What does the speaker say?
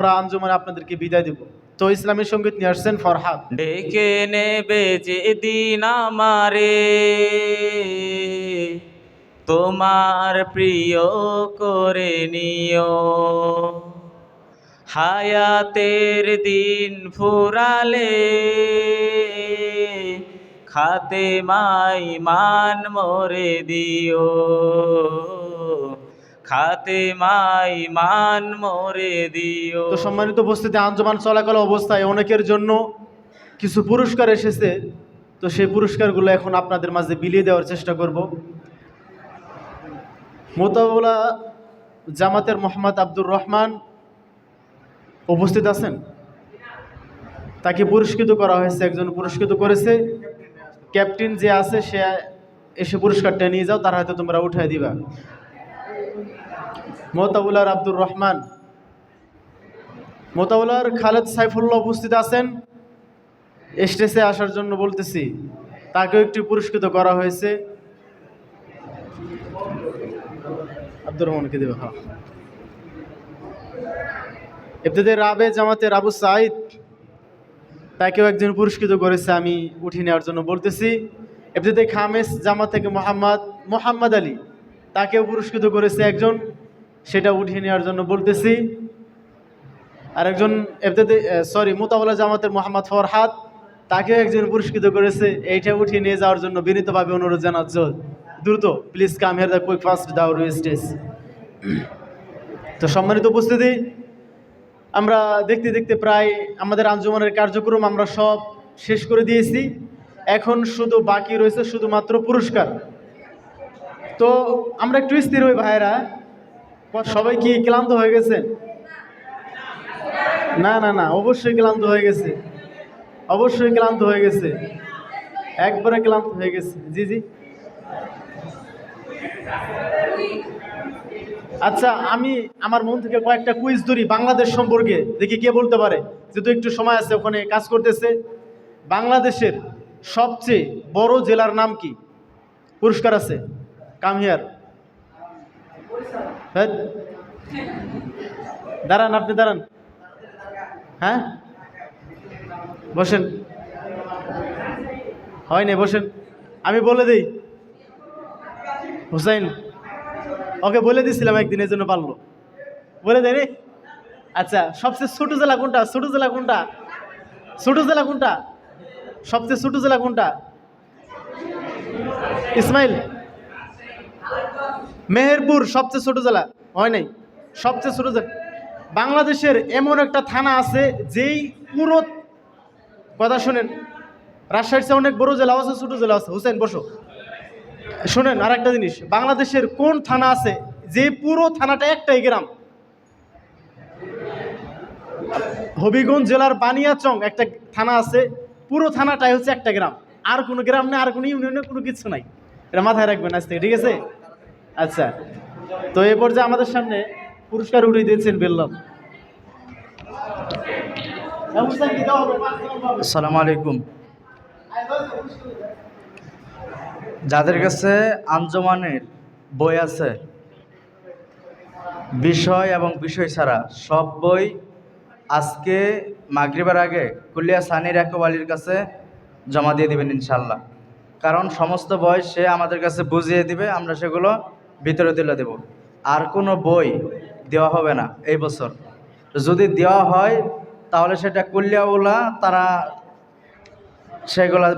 আমরা আঞ্জুমানে আপনাদেরকে বিদায় দেব। তো ইসলামী সংগীত নিয়ে আসছেন ফরহাদ। ডেকে নেবে যে দিন আমারে, তোমার প্রিয় করে নিও। হায়াতের দিন ফুরালে খাতে মাই মান মরে দিও। খাতে মাই মান মরে দিও। তো সম্মানিত উপস্থিতি, আঞ্জুমান চলাকাল অবস্থায় অনেকের জন্য কিছু পুরস্কার এসেছে। তো সেই পুরস্কারগুলো এখন আপনাদের মাঝে বিলিয়ে দেওয়ার চেষ্টা করব। মোতাবুলা জামাতের মোহাম্মদ আব্দুর রহমান উপস্থিত আছেন? তাকে পুরস্কৃত করা হয়েছে, একজন পুরস্কৃত করেছে। ক্যাপ্টেন যে আছে, সে এসে পুরস্কারটা নিয়ে যাও, তার হয়তো তোমরা উঠাই দিবা। মোতাবুলার আব্দুর রহমান। মোতাবুলার খালেদ সাইফুল্লাহ উপস্থিত আছেন। স্টেজে আসার জন্য বলতেছি, তাকেও একটি পুরস্কৃত করা হয়েছে। আব্দুর রহমানকে দেবে হ্যাঁ। এফতেদের রাবে জামাতের আবু সাইদ তাকেও একজন পুরস্কৃত করেছে, আমি উঠিয়ে নেওয়ার জন্য বলতেছি। এফতেদে খামেস জামাত থেকে মোহাম্মদ মোহাম্মদ আলী। তাকেও পুরস্কৃত করেছে একজন। সেটা উঠিয়ে নেওয়ার জন্য বলতেছি। আর একজন সরি মোতাবলা জামাতের মোহাম্মদ ফরহাদ, তাকেও একজন পুরস্কৃত করেছে। এইটা উঠিয়ে নিয়ে যাওয়ার জন্য বিনীতভাবে অনুরোধ জানাচ্ছ। দ্রুত please come here the quick fast দাউর stage তো সম্মানিত উপস্থিতি, আমরা দেখতে দেখতে প্রায় আমাদের আঞ্জুমানের কার্যক্রম আমরা সব শেষ করে দিয়েছি। এখন শুধু বাকি রয়েছে শুধুমাত্র পুরস্কার। তো আমরা একটু স্থির হই ভাইয়েরা সবাই কি ক্লান্ত হয়ে গেছে? না না না, অবশ্যই ক্লান্ত হয়ে গেছে। অবশ্যই ক্লান্ত হয়ে গেছে। একবারে ক্লান্ত হয়ে গেছে। জি জি। আচ্ছা আমি আমার মন থেকে কয়েকটা কুইজ ধরি বাংলাদেশ সম্পর্কে। দেখি কে বলতে পারে। যেহেতু একটু সময় আছে, ওখানে কাজ করতেছে। বাংলাদেশের সবচেয়ে বড় জেলার নাম কি? পুরস্কার আছে। কাম হিয়ার হ্যাঁ দাঁড়ান আপনি দাঁড়ান। হ্যাঁ? বসেন। হয় না বসেন। আমি বলে দিই। হুসাইন, ওকে বলে দিছিলাম একদিন এই জন্য পারল। বলে দেয় রে। আচ্ছা সবচেয়ে ছোট জেলা কোনটা? ছোট জেলা কোনটা? ছোট জেলা কোনটা? সবচেয়ে ছোট জেলা কোনটা? ইসমাইল। মেহেরপুর সবচেয়ে ছোট জেলা। হয় নাই? সবচেয়ে ছোট জেলা। বাংলাদেশের এমন একটা থানা আছে যেই পুরো কথা শুনেন, রাজশাহীর চেয়ে অনেক বড় জেলা আছে, ছোট জেলা আছে। হুসেন, বসো। শোনেন আর একটা জিনিস, বাংলাদেশের কোন থানা আছে যে পুরো থানাটা একটাই গ্রাম? হবিগঞ্জ জেলার বানিয়াচং একটা থানা আছে, পুরো থানাটাই হচ্ছে একটা গ্রাম। আর কোনো গ্রাম নেই, আর কোনো ইউনিয়নে কোনো কিছু নাই। এটা মাথায় রাখবেন আজ থেকে, ঠিক আছে? আচ্ছা তো এ পর্যায়ে আমাদের সামনে পুরস্কার উঠিয়ে দিয়েছেন বেল্লাম আসসালামু আলাইকুম। যাদের কাছে আঞ্জমানের বই আছে, বিষয় এবং বিষয় ছাড়া সব বই আজকে মাগরিবের আগে কুলিয়া সানির একব আলীর কাছে জমা দিয়ে দিবেন ইনশাল্লাহ কারণ সমস্ত বই সে আমাদের কাছে বুঝিয়ে দিবে, আমরা সেগুলো ভিতরে তুলে দেব। আর কোনো বই দেওয়া হবে না এই বছর। যদি দেওয়া হয়, তাহলে সেটা কুলিয়াউলা তারা সেগুলা